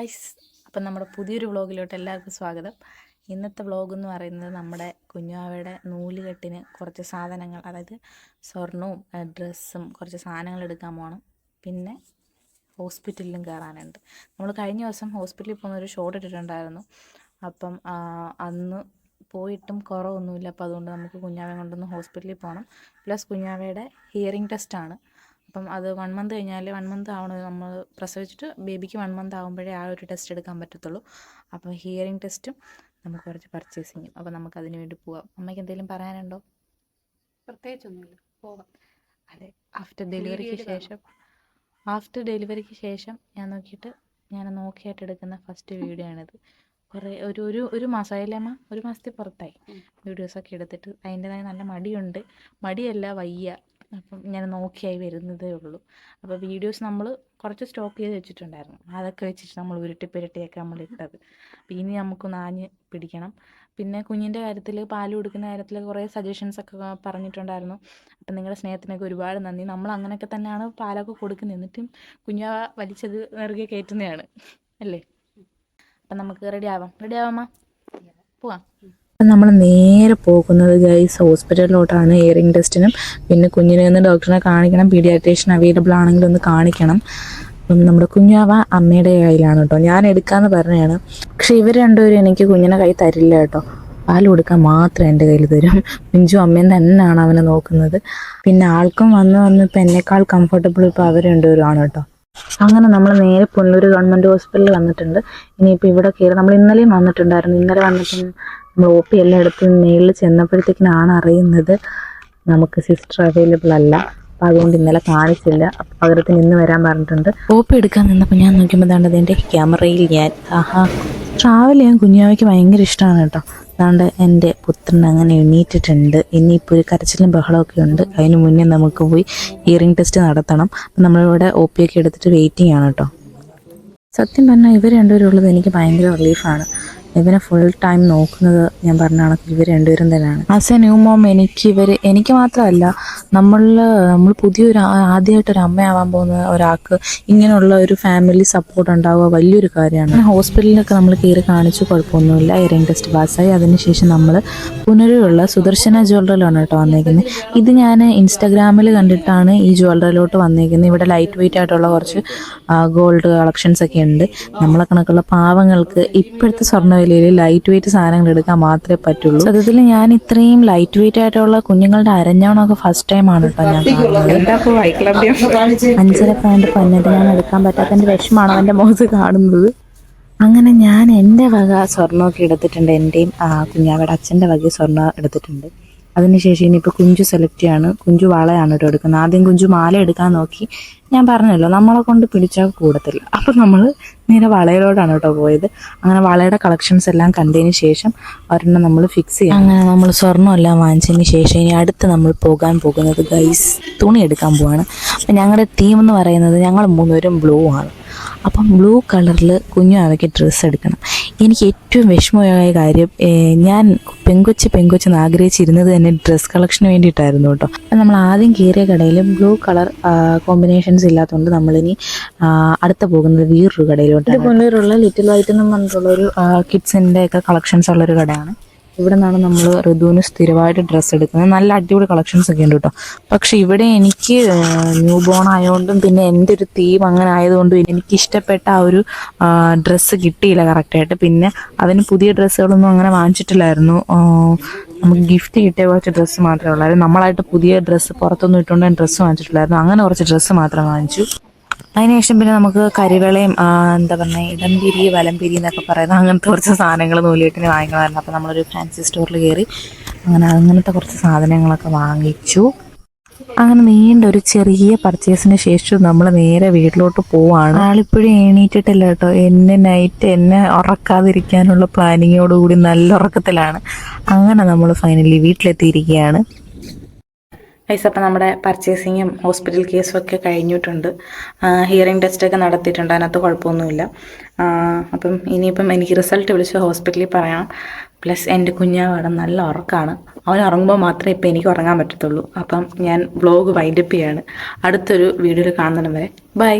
Guys അപ്പം നമ്മുടെ പുതിയൊരു വ്ളോഗിലോട്ട് എല്ലാവർക്കും സ്വാഗതം. ഇന്നത്തെ വ്ളോഗ് എന്ന് പറയുന്നത് നമ്മുടെ കുഞ്ഞാവയുടെ നൂലുകെട്ടിന് കുറച്ച് സാധനങ്ങൾ അതായത് സ്വർണവും ഡ്രസ്സും കുറച്ച് സാധനങ്ങൾ എടുക്കാൻ പോകണം പിന്നെ ഹോസ്പിറ്റലിലും കയറാനുണ്ട്. നമ്മൾ കഴിഞ്ഞ ദിവസം ഹോസ്പിറ്റലിൽ പോകുന്ന ഒരു ഷോർട്ട് ഇട്ടിട്ടുണ്ടായിരുന്നു. അപ്പം അന്ന് പോയിട്ടും കുറവൊന്നുമില്ല. അപ്പോൾ അതുകൊണ്ട് നമുക്ക് കുഞ്ഞാവയെ കൊണ്ടൊന്ന് ഹോസ്പിറ്റലിൽ പോകണം. പ്ലസ് കുഞ്ഞാവയുടെ ഹിയറിംഗ് ടെസ്റ്റാണ്. അപ്പം അത് വൺ മന്ത് കഴിഞ്ഞാൽ വൺ മന്ത് ആവണ നമ്മൾ പ്രസവിച്ചിട്ട് ബേബിക്ക് വൺ മന്ത് ആകുമ്പോഴേ ആ ഒരു ടെസ്റ്റ് എടുക്കാൻ പറ്റത്തുള്ളൂ. അപ്പോൾ ഹിയറിംഗ് ടെസ്റ്റും നമുക്ക് കുറച്ച് പർച്ചേസിങ്ങും അപ്പോൾ നമുക്ക് അതിന് വേണ്ടി പോവാം. അമ്മയ്ക്ക് എന്തെങ്കിലും പറയാനുണ്ടോ? പ്രത്യേകിച്ചൊന്നുമില്ല. പോവാം. അതെ. ആഫ്റ്റർ ഡെലിവറിക്ക് ശേഷം. ആഫ്റ്റർ ഡെലിവറിക്ക് ശേഷം ഞാൻ നോക്കിയിട്ട് ഞാൻ നോക്കിയായിട്ട് എടുക്കുന്ന ഫസ്റ്റ് വീഡിയോ ആണിത്. കുറേ ഒരു ഒരു ഒരു മാസമായില്ലേ അമ്മ? ഒരു മാസത്തിൽ പുറത്തായി. വീഡിയോസൊക്കെ എടുത്തിട്ട് അതിന്റെതായ നല്ല മടിയുണ്ട്. മടിയല്ല വയ്യ. അപ്പം ഇങ്ങനെ നോക്കിയായി വരുന്നതേ ഉള്ളൂ. അപ്പോൾ വീഡിയോസ് നമ്മൾ കുറച്ച് സ്റ്റോക്ക് ചെയ്ത് വെച്ചിട്ടുണ്ടായിരുന്നു. അതൊക്കെ വെച്ചിട്ട് നമ്മൾ ഉരുട്ടി പുരട്ടിയൊക്കെ നമ്മൾ ഇട്ടത്. അപ്പം ഇനി നമുക്ക് നാഞ്ഞ് പിടിക്കണം. പിന്നെ കുഞ്ഞിന്റെ കാര്യത്തിൽ പാൽ കൊടുക്കുന്ന കാര്യത്തിൽ കുറേ സജഷൻസ് ഒക്കെ പറഞ്ഞിട്ടുണ്ടായിരുന്നു. അപ്പം നിങ്ങളുടെ സ്നേഹത്തിനൊക്കെ ഒരുപാട് നന്ദി. നമ്മൾ അങ്ങനെയൊക്കെ തന്നെയാണ് പാലൊക്കെ കൊടുക്കുന്നത്. എന്നിട്ടും കുഞ്ഞ വലിച്ചത് നിറകെ കയറ്റുന്നതാണ്. അല്ലേ? അപ്പം നമുക്ക് റെഡി ആവാം. റെഡി ആവാമ പോവാം. നമ്മൾ നേരെ പോകുന്നത് ഗൈസ് ഹോസ്പിറ്റലിലോട്ടാണ് ഇയറിംഗ് ടെസ്റ്റിനും പിന്നെ കുഞ്ഞിനെ ഒന്ന് ഡോക്ടറിനെ കാണിക്കണം. പീഡിയാട്രീഷ്യൻ അവൈലബിൾ ആണെങ്കിൽ ഒന്ന് കാണിക്കണം. അപ്പം നമ്മുടെ കുഞ്ഞാവ അമ്മയുടെ കയ്യിലാണ് കേട്ടോ. ഞാൻ എടുക്കാമെന്ന് പറഞ്ഞതാണ്. പക്ഷെ ഇവർ രണ്ടുപേരും എനിക്ക് കുഞ്ഞിനെ കൈ തരില്ല കേട്ടോ. പാൽ കൊടുക്കാൻ മാത്രം എന്റെ കയ്യിൽ തരും. മിഞ്ചു അമ്മയും തന്നെയാണ് അവനെ നോക്കുന്നത്. പിന്നെ ആൾക്കും വന്ന് വന്ന് ഇപ്പം എന്നെക്കാൾ കംഫർട്ടബിൾ ഇപ്പോൾ അവർ രണ്ടുപേരുമാണ് കേട്ടോ. അങ്ങനെ നമ്മൾ നേരെ പുനലൂർ ഗവൺമെന്റ് ഹോസ്പിറ്റലിൽ വന്നിട്ടുണ്ട്. ഇനിയിപ്പോൾ ഇവിടെ കയറി നമ്മൾ ഇന്നലെയും വന്നിട്ടുണ്ടായിരുന്നു. ഇന്നലെ വന്നിട്ട് നമ്മൾ ഒ പി എല്ലാം എടുത്ത് മേളിൽ ചെന്നപ്പോഴത്തേക്കിനാണ് അറിയുന്നത് നമുക്ക് സിസ്റ്റർ അവൈലബിൾ അല്ല. അപ്പം അതുകൊണ്ട് ഇന്നലെ കാണിച്ചില്ല. പകരത്തിന് ഇന്ന് വരാൻ പറഞ്ഞിട്ടുണ്ട്. ഒ പി എടുക്കാൻ നിന്നപ്പോൾ ഞാൻ നോക്കുമ്പോൾ ദാണ്ട് എന്റെ ക്യാമറയിൽ ഞാൻ ആഹാ. ട്രാവൽ ചെയ്യാൻ കുഞ്ഞാവയ്ക്ക് ഭയങ്കര ഇഷ്ടമാണ് കേട്ടോ. അതുകൊണ്ട് എന്റെ പുത്രൻ അങ്ങനെ എണീറ്റിട്ടുണ്ട്. ഇനിയിപ്പോൾ ഒരു കരച്ചിലും ബഹളമൊക്കെ ഉണ്ട്. അതിന് മുന്നേ നമുക്ക് പോയി ഇയറിംഗ് ടെസ്റ്റ് നടത്തണം. അപ്പം നമ്മളിവിടെ ഒ പി ഒക്കെ എടുത്തിട്ട് വെയിറ്റിംഗ് ആണ് കേട്ടോ. സത്യം പറഞ്ഞാൽ ഇവർ രണ്ടുപേരുള്ളത് എനിക്ക് ഭയങ്കര റിലീഫാണ് ഇവനെ ഫുൾ ടൈം നോക്കുന്നത് ഞാൻ പറഞ്ഞ കണക്ക് ഇവർ രണ്ടുപേരും തന്നെയാണ്. ആസ് എ ന്യൂ മോം എനിക്ക് ഇവർ എനിക്ക് മാത്രമല്ല നമ്മൾ നമ്മൾ പുതിയൊരു ആദ്യമായിട്ടൊരു അമ്മയാവാൻ പോകുന്ന ഒരാൾക്ക് ഇങ്ങനെയുള്ള ഒരു ഫാമിലി സപ്പോർട്ട് ഉണ്ടാവുക വലിയൊരു കാര്യമാണ്. ഹോസ്പിറ്റലിലൊക്കെ നമ്മൾ കയറി കാണിച്ചു കുഴപ്പമൊന്നുമില്ല. ഇയറിംഗ് ടെസ്റ്റ് പാസ്സായി അതിനുശേഷം നമ്മൾ പുനരുള്ള സുദർശന ജ്വല്ലറിയിലാണ് കേട്ടോ വന്നേക്കുന്നത് ഇത് ഞാൻ ഇൻസ്റ്റാഗ്രാമിൽ കണ്ടിട്ടാണ് ഈ ജ്വല്ലറിയിലോട്ട് വന്നേക്കുന്നത് ഇവിടെ ലൈറ്റ് വെയിറ്റ് ആയിട്ടുള്ള കുറച്ച് ഗോൾഡ് കളക്ഷൻസ് ഒക്കെ ഉണ്ട്. നമ്മളെ കണക്കുള്ള പാവങ്ങൾക്ക് ഇപ്പോഴത്തെ സ്വർണവിലയിൽ ലൈറ്റ് വെയിറ്റ് സാധനങ്ങൾ എടുക്കാൻ മാത്രമേ പറ്റുള്ളൂ. സത്യത്തിൽ ഞാൻ ഇത്രയും ലൈറ്റ് വെയിറ്റ് ആയിട്ടുള്ള കുഞ്ഞുങ്ങളുടെ അരഞ്ഞോണൊക്കെ ഫസ്റ്റ് ടൈം ആണ് കേട്ടോ ഞാൻ അഞ്ചര പാന്റ് പൊന്നത് ഞാൻ എടുക്കാൻ പറ്റാത്തതിന്റെ വിഷമാണ് അവന്റെ മുഖത്ത് കാണുന്നത്. അങ്ങനെ ഞാൻ എന്റെ വക സ്വർണമൊക്കെ എടുത്തിട്ടുണ്ട്. എന്റെയും കുഞ്ഞാവിടെ കുഞ്ഞാവയുടെ അച്ഛന്റെ വക സ്വർണം എടുത്തിട്ടുണ്ട്. അതിനുശേഷം ഇനിയിപ്പോൾ കുഞ്ചു സെലക്ട് ചെയ്യാണ്. കുഞ്ചു വളയാണ് കേട്ടോ എടുക്കുന്നത്. ആദ്യം കുഞ്ചു മാല എടുക്കാൻ നോക്കി. ഞാൻ പറഞ്ഞല്ലോ നമ്മളെ കൊണ്ട് പിടിച്ചാൽ കൂടത്തില്ല. അപ്പം നമ്മൾ നേരെ വളയിലോട്ടാണ് കേട്ടോ പോയത്. അങ്ങനെ വളയുടെ കളക്ഷൻസ് എല്ലാം കണ്ടതിന് ശേഷം ഒരെണ്ണം നമ്മൾ ഫിക്സ് ചെയ്യാം അങ്ങനെ നമ്മൾ സ്വർണമെല്ലാം വാങ്ങിച്ചതിന് ശേഷം ഇനി അടുത്ത് നമ്മൾ പോകാൻ പോകുന്നത് ഗൈസ് തുണി എടുക്കാൻ പോവാണ്. അപ്പം ഞങ്ങളുടെ തീം എന്ന് പറയുന്നത് ഞങ്ങൾ മൂന്നുപേരും ബ്ലൂ ആണ്. അപ്പം ബ്ലൂ കളറിൽ കുഞ്ഞു അവയ്ക്ക് ഡ്രസ്സ് എടുക്കണം. എനിക്ക് ഏറ്റവും വിഷമമായ കാര്യം ഞാൻ പെങ്കൊച്ച് പെങ്കൊച്ചെന്ന് ആഗ്രഹിച്ചിരുന്നത് തന്നെ ഡ്രസ്സ് കളക്ഷന് വേണ്ടിയിട്ടായിരുന്നു കേട്ടോ. അപ്പം നമ്മൾ ആദ്യം കയറിയ കടയിൽ ബ്ലൂ കളർ കോമ്പിനേഷൻസ് ഇല്ലാത്തതുകൊണ്ട് നമ്മളിനി അടുത്ത പോകുന്നത് വേറൊരു കടയിലോട്ട് ഇത് പുനലൂരുള്ള ലിറ്റിൽ വൈറ്റ് എന്ന് പറഞ്ഞിട്ടുള്ള ഒരു കിഡ്സിന്റെ ഒക്കെ കളക്ഷൻസ് ഉള്ളൊരു കടയാണ്. ഇവിടെ നിന്നാണ് നമ്മൾ ഋതുവിന് സ്ഥിരമായിട്ട് ഡ്രസ്സ് എടുക്കുന്നത്. നല്ല അടിപൊളി കളക്ഷൻസ് ഒക്കെ ഉണ്ട് കേട്ടോ. പക്ഷെ ഇവിടെ എനിക്ക് ന്യൂ ബോൺ ആയതുകൊണ്ടും പിന്നെ എന്റെ ഒരു തീം അങ്ങനെ ആയതുകൊണ്ടും എനിക്ക് ഇഷ്ടപ്പെട്ട ആ ഒരു ഡ്രസ്സ് കിട്ടിയില്ല കറക്റ്റായിട്ട് പിന്നെ അതിന് പുതിയ ഡ്രസ്സുകളൊന്നും അങ്ങനെ വാങ്ങിച്ചിട്ടില്ലായിരുന്നു. നമുക്ക് ഗിഫ്റ്റ് കിട്ടിയ കുറച്ച് ഡ്രസ്സ് മാത്രമേ ഉള്ളായിരുന്നു. നമ്മളായിട്ട് പുതിയ ഡ്രസ്സ് പുറത്തൊന്നും ഇട്ടുകൊണ്ട് ഡ്രസ്സ് വാങ്ങിച്ചിട്ടില്ലായിരുന്നു. അങ്ങനെ കുറച്ച് ഡ്രസ്സ് മാത്രം വാങ്ങിച്ചു. അതിനുശേഷം പിന്നെ നമുക്ക് കരിവളയും എന്താ പറയുക ഇടംപിരി വലംപിരി എന്നൊക്കെ പറയുന്ന അങ്ങനത്തെ കുറച്ച് സാധനങ്ങൾ നൂലിയിട്ടിന് വാങ്ങിക്കണമായിരുന്നു. അപ്പോൾ നമ്മളൊരു ഫാൻസി സ്റ്റോറിൽ കയറി അങ്ങനെ അങ്ങനത്തെ കുറച്ച് സാധനങ്ങളൊക്കെ വാങ്ങിച്ചു. അങ്ങനെ നീണ്ട ഒരു ചെറിയ പർച്ചേസിന് ശേഷം നമ്മൾ നേരെ വീട്ടിലോട്ട് പോവാണ്. ആളിപ്പോഴും എണീറ്റിട്ടില്ല കേട്ടോ. എന്നെ നൈറ്റ് എന്നെ ഉറക്കാതിരിക്കാനുള്ള പ്ലാനിങ്ങോടുകൂടി നല്ല ഉറക്കത്തിലാണ്. അങ്ങനെ നമ്മൾ ഫൈനലി വീട്ടിലെത്തിയിരിക്കുകയാണ്. ഗൈസ് അപ്പം നമ്മുടെ പർച്ചേസിങ്ങും ഹോസ്പിറ്റൽ കേസും ഒക്കെ കഴിഞ്ഞിട്ടുണ്ട് ഹിയറിംഗ് ടെസ്റ്റൊക്കെ നടത്തിയിട്ടുണ്ട്. അതിനകത്ത് കുഴപ്പമൊന്നുമില്ല. അപ്പം ഇനിയിപ്പം എനിക്ക് റിസൾട്ട് വിളിച്ച് ഹോസ്പിറ്റലിൽ പറയാം. പ്ലസ് എന്റെ കുഞ്ഞാവാടം നല്ല ഉറക്കമാണ് അവൻ ഉറങ്ങുമ്പോൾ മാത്രമേ ഇപ്പം എനിക്ക് ഉറങ്ങാൻ പറ്റത്തുള്ളൂ. അപ്പം ഞാൻ വ്ലോഗ് വൈൻഡപ്പ് ചെയ്യാണ്. അടുത്തൊരു വീഡിയോയിൽ കാണുന്നിടം വരെ ബൈ